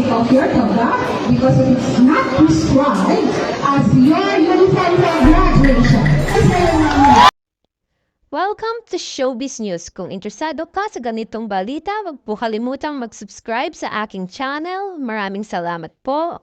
take off your toga because it is not prescribed as your uniform for graduation. Welcome to Showbiz News. Kung interesado ka sa ganitong balita, huwag po kalimutang mag-subscribe sa aking channel. Maraming salamat po.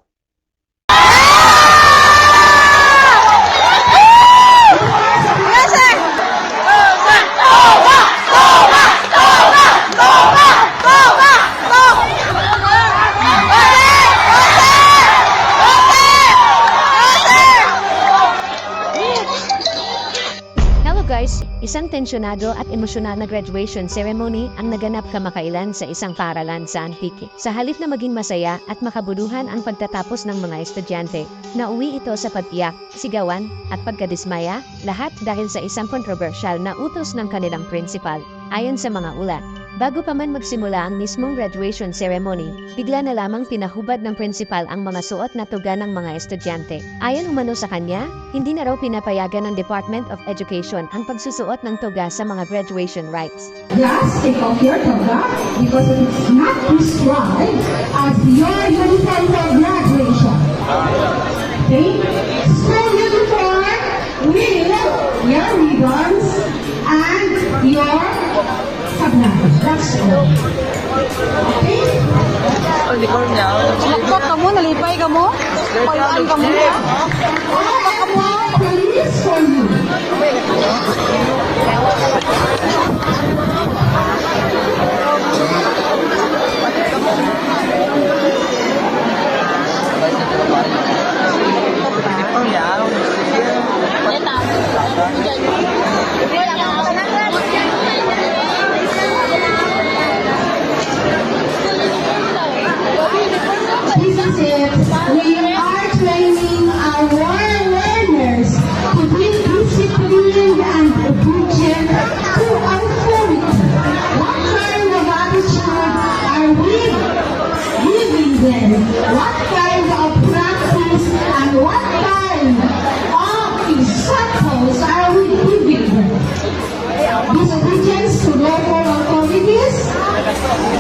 Guys! Isang tensyonado at emosyonal na graduation ceremony ang naganap kamakailan sa isang paaralan sa Antique. Sa halip na maging masaya at makabuluhan ang pagtatapos ng mga estudyante, nauwi ito sa pag-iyak, sigawan at pagkadismaya, lahat dahil sa isang kontrobersyal na utos ng kanilang principal. Ayon sa mga ulat, Bago pa man magsimula ang mismong graduation ceremony, bigla na lamang pinahubad ng principal ang mga suot na tuga ng mga estudyante. Ayon umano sa kanya, hindi na raw pinapayagan ng Department of Education ang pagsusuot ng tuga sa mga graduation rites. Plus, take off your toga because it is not prescribed as your uniform for graduation. Okay? School uniform with your ribbons and your Lakbak ka mo, nalipay ka mo, payaan ka mo. I have one police for you. Is. We are training our learners to be disciplined and obedient to authority. What kind of attitude are we giving them? What kind of practice and what kind of examples are we giving them? To local authorities?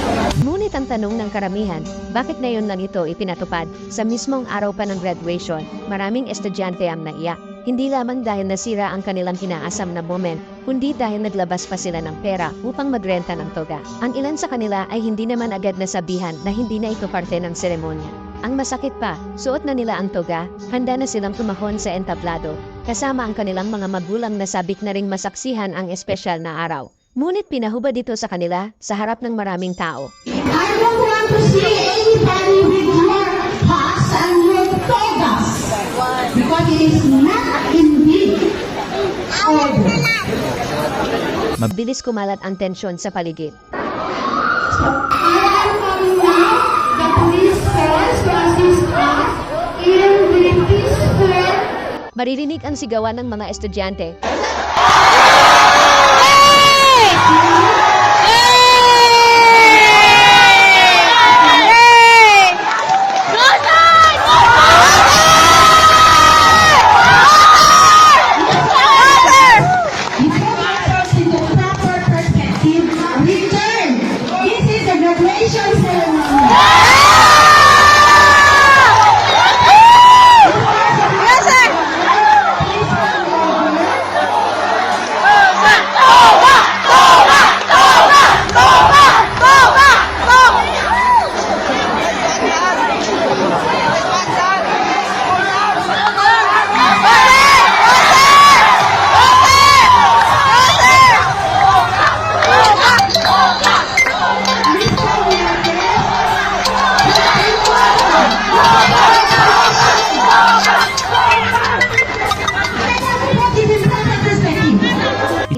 Ang tanong ng karamihan, bakit na yun lang ito ipinatupad? Sa mismong araw pa ng graduation, maraming estudyante ang naiyak. Hindi lamang dahil nasira ang kanilang kinaasam na moment, kundi dahil naglabas pa sila ng pera upang magrenta ng toga. Ang ilan sa kanila ay hindi naman agad nasabihan na hindi na ito parte ng seremonya. Ang masakit pa, suot na nila ang toga, handa na silang tumahon sa entablado, kasama ang kanilang mga magulang na sabik na ring masaksihan ang espesyal na araw. Ngunit pinahubad dito sa kanila sa harap ng maraming tao. Mabilis kumalat ang tensyon sa paligid. I am now the police force to assist us in the peaceful Maririnig ang sigawan ng mga estudyante.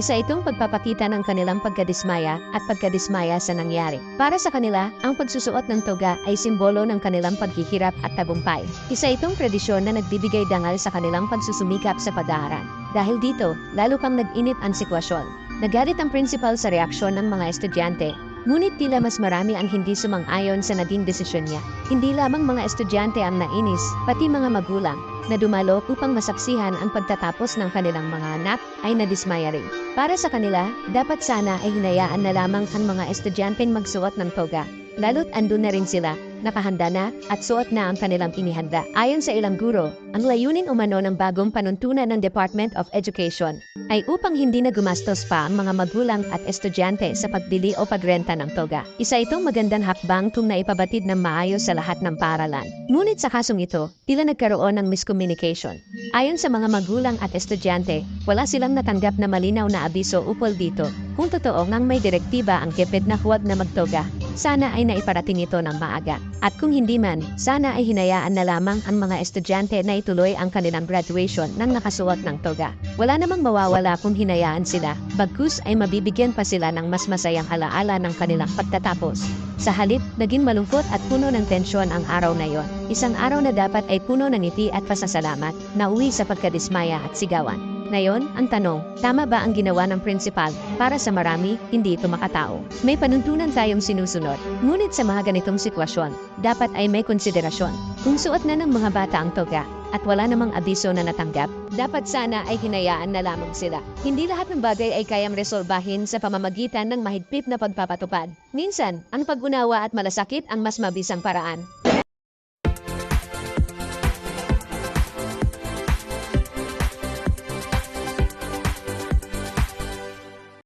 Isa itong pagpapakita ng kanilang pagkadismaya at pagkadismaya sa nangyari. Para sa kanila, ang pagsusuot ng toga ay simbolo ng kanilang paghihirap at tagumpay. Isa itong tradisyon na nagbibigay dangal sa kanilang pagsusumikap sa pag-aaral. Dahil dito, lalo pang nag-init ang sitwasyon. Nagalit ang principal sa reaksyon ng mga estudyante Ngunit tila mas marami ang hindi sumang-ayon sa naging desisyon niya. Hindi lamang mga estudyante ang nainis, pati mga magulang, na dumalo upang masaksihan ang pagtatapos ng kanilang mga anak ay nadismaya rin. Para sa kanila, dapat sana ay hinayaan na lamang ang mga estudyanteng magsuot ng toga. Lalo't andun na rin sila nakahanda na, at suot na ang kanilang inihanda. Ayon sa ilang guro, ang layunin umano ng bagong panuntunan ng Department of Education ay upang hindi na gumastos pa ang mga magulang at estudyante sa pagbili o pagrenta ng toga. Isa itong magandang hakbang kung naipabatid ng maayos sa lahat ng paaralan. Ngunit sa kasong ito, tila nagkaroon ng miscommunication. Ayon sa mga magulang at estudyante, wala silang natanggap na malinaw na abiso upol dito. Kung totoo ngang may direktiba ang keped na huwag na magtoga, sana ay naiparating ito ng maaga. At kung hindi man, sana ay hinayaan na lamang ang mga estudyante na ituloy ang kanilang graduation nang nakasuot ng toga. Wala namang mawawala kung hinayaan sila, bagkus ay mabibigyan pa sila ng mas masayang alaala ng kanilang pagtatapos. Sa halip, naging malungkot at puno ng tensyon ang araw na yon. Isang araw na dapat ay puno ng ngiti at pasasalamat, na uwi sa pagkadismaya at sigawan. Ngayon, ang tanong, tama ba ang ginawa ng prinsipal? Para sa marami, hindi ito makatao. May panuntunan tayong sinusunod. Ngunit sa mga ganitong sitwasyon, dapat ay may konsiderasyon. Kung suot na ng mga bata ang toga, at wala namang abiso na natanggap, dapat sana ay hinayaan na lamang sila. Hindi lahat ng bagay ay kayang resolbahin sa pamamagitan ng mahigpit na pagpapatupad. Minsan, ang pag-unawa at malasakit ang mas mabisang paraan.